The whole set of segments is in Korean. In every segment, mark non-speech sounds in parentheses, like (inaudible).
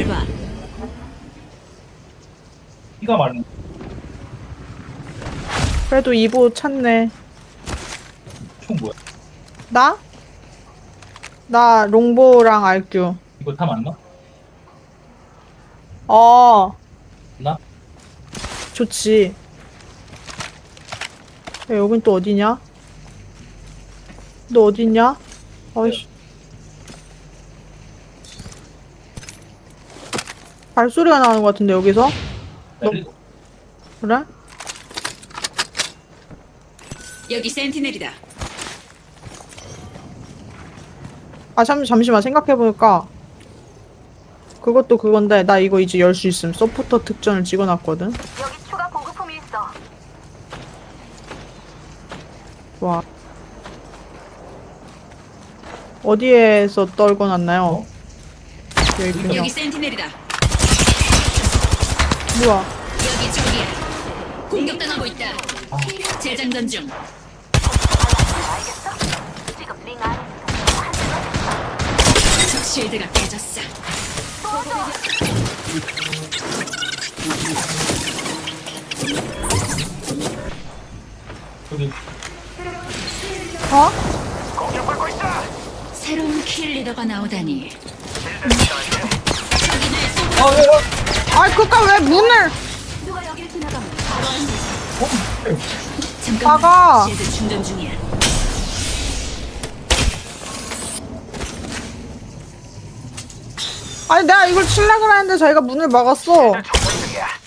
모습을 봐. 피가 마른 그래도 2부 찾네. 총 뭐야? 나? 나 롱보랑 알규. 이거 다 맞나? 어, 나? 좋지. 야, 여긴 또 어디냐? 너 어디냐? 어이씨. 발소리가 나는 것 같은데, 여기서? 너- 그리고 그래? 여기 센티넬이다. 아, 잠, 잠시만, 생각해보니까. 그것도 그건데, 나 이거 이제 열 수 있음. 서포터 특전을 찍어놨거든. 여기 추가 보급품이 있어. 와. 어디에서 떨궈놨나요? 여기 있군요. 여기 센티넬이다. 뭐야? 여기 저기야. 공격당하고 있다. 재장전 중. 적 실드가 깨졌어. 여기 어? 새로운 킬 리더가 나오다니. 아, 야, 야. 아이, 그니까 왜 문을! 누가 여기를 지나가면 잠깐만. 나가. 실드 충전 중이야. 아니, 내가 이걸 칠라고 했는데 자기가 문을 막았어. 실드가.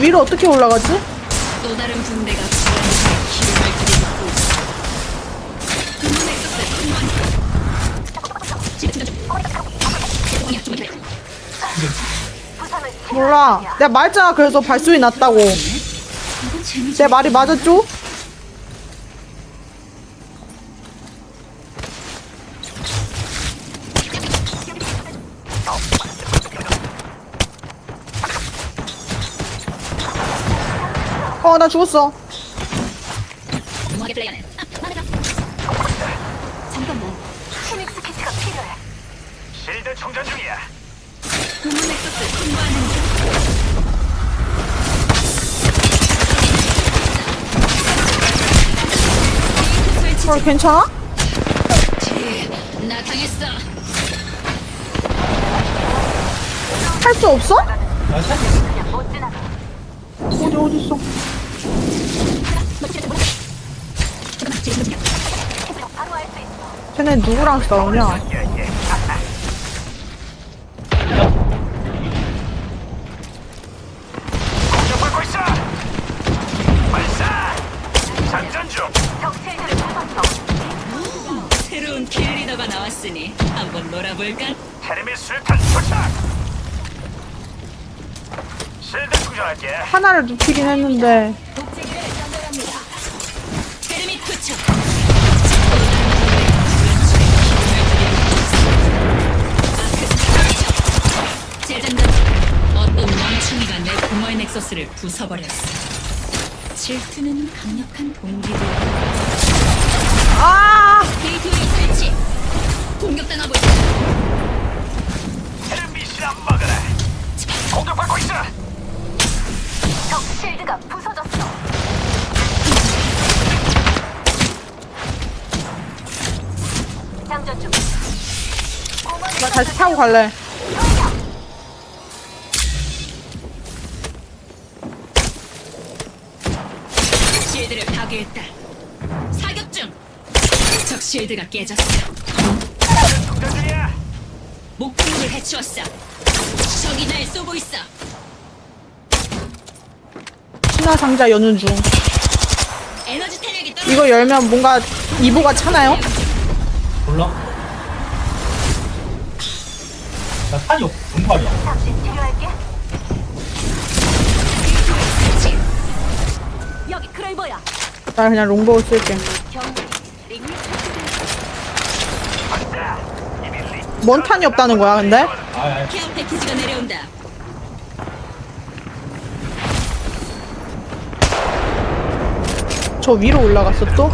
위로 어떻게 올라가지? 또 다른 군대가 기름을 있어. 좀 기다려. 몰라. 내가 말했잖아. 그래서 발소리 났다고. 내 말이 맞았죠? 어, 나 죽었어. 잠깐만. 키트가 필요해. 실드 충전 중이야. 통과하는 헐, 괜찮아? 중. 나 당했어. 할 수 없어? 지나가. 어디, 어딨어? 쟤네 누구랑 싸우냐? 공격받고 있어. 발사. 장전 중. 적실들을 부쉈어. 새로운 킬 리더가 나왔으니 한번 놀아볼까? 테르미 수류탄 도착. 실드 충전할게. 하나를 눕히긴 했는데. 어떤 내 공허의 넥서스를 부숴버렸어. 질투는 강력한 동기도. 아! 게이트웨이 설치. 공격당하고. 테르미 실험 먹어라. 공격받고 있어. 적실드가 부서졌어. 장전 중. 나 다시 타고 갈래. 실드를 파괴했다. 사격 중. 적 실드가 깨졌어. 목표물을 해치웠어. 적이 날 쏘고 있어. 신화 상자 여는 중. 이거 열면 뭔가 이보가 차나요? 몰라? 나 탄이 없어. 여기 크레이버야. 나 그냥 롱보우 쓸게. 링. 뭔 탄이 없다는 거야, 근데? 아, 아, 케어 패키지가 내려온다. 저 위로 올라갔어, 또?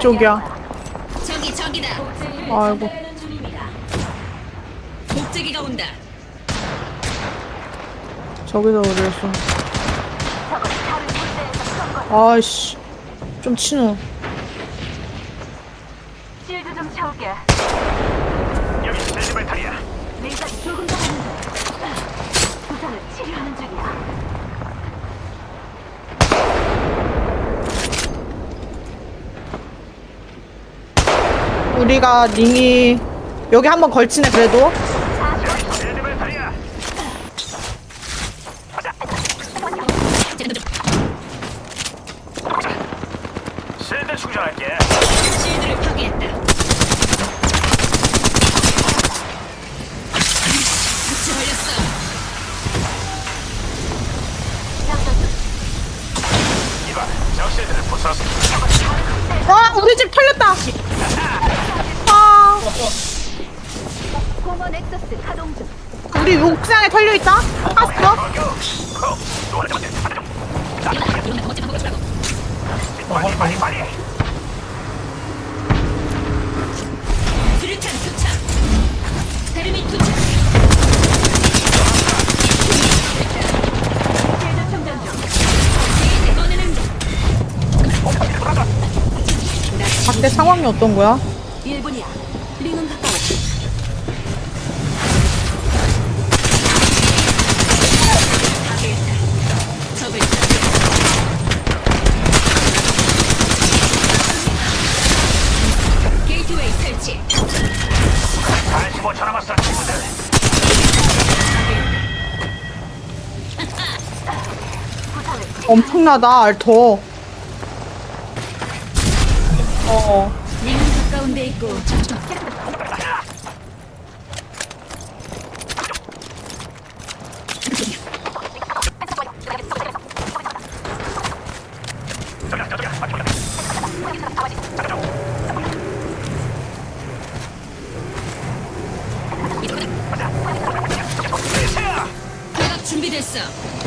저리. 어디 쪽이야? 저기 저기다. 아이고. 복제기가 온다. 저기서 거야. 아이씨. 좀 치누. 실드 좀 채울게. 여기 배터리야. 내가 조금 더 하는데. 부상을 치료하는 중이야. 우리가 링이 여기 한 번 걸치네 그래도 여기 실드 배터리야. 제가 좀 실드 충전할게. 실드를 파괴했다. 같이 걸렸어. 이봐, 저 실드를 부숴서. 아 우리 집 털렸다 옥상에? 어, 멋진 방법을 주라고. 빨리, 빨리, 상황이 어떤 거야? 1분이야. 엄청나다 알터 어. 링은 가까운 데 있고 준비됐어.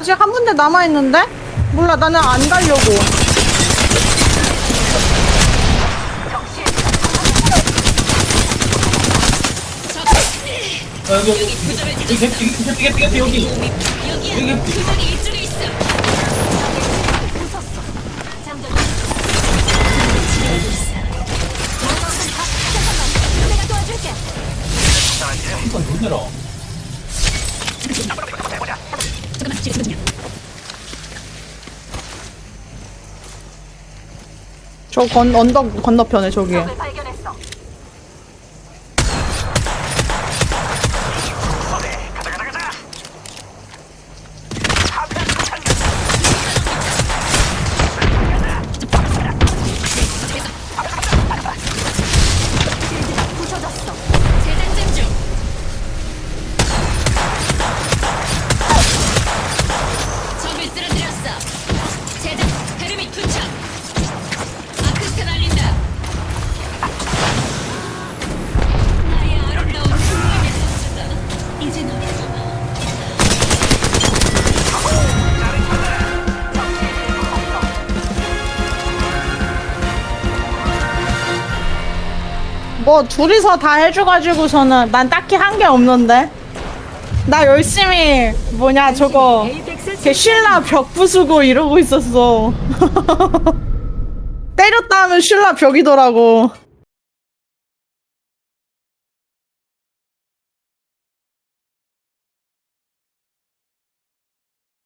아직 한 군데 남아있는데? 몰라 나는 안 가려고 적 어, 여기, 여기 여기, 표적을 여기, 찾았어. 여기, 여기, 여기, 도와줄게. 이건 놀래라. 저 건, 언덕 건너편에 저기 뭐 둘이서 다 해줘가지고서는 난 딱히 한 게 없는데. 나 열심히 뭐냐 저거 걔 신라 벽 부수고 이러고 있었어. (laughs) 때렸다 하면 신라 벽이더라고